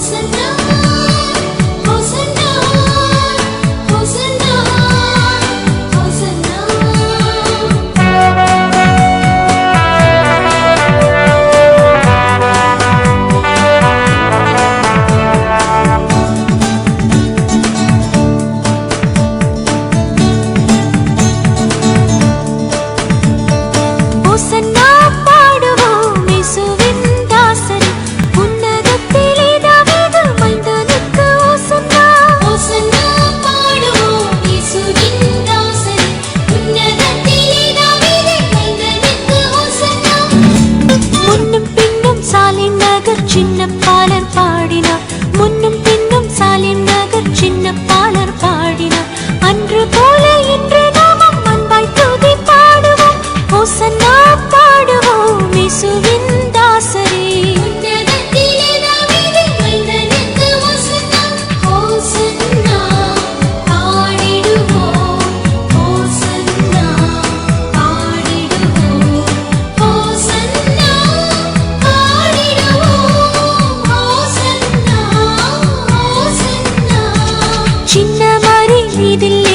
supposed to know? ഇതില്ല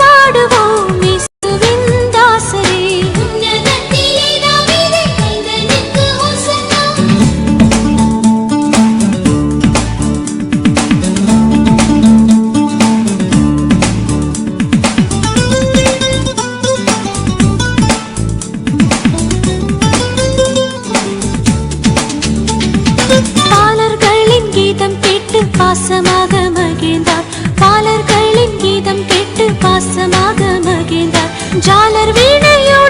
பாடுவோம் பாசமாக மகிழ்ந்தார். பாலர்களின் கீதம் கேட்டு பாசமாக மகிழ்ந்தார். ஜாலர் வீணையோடு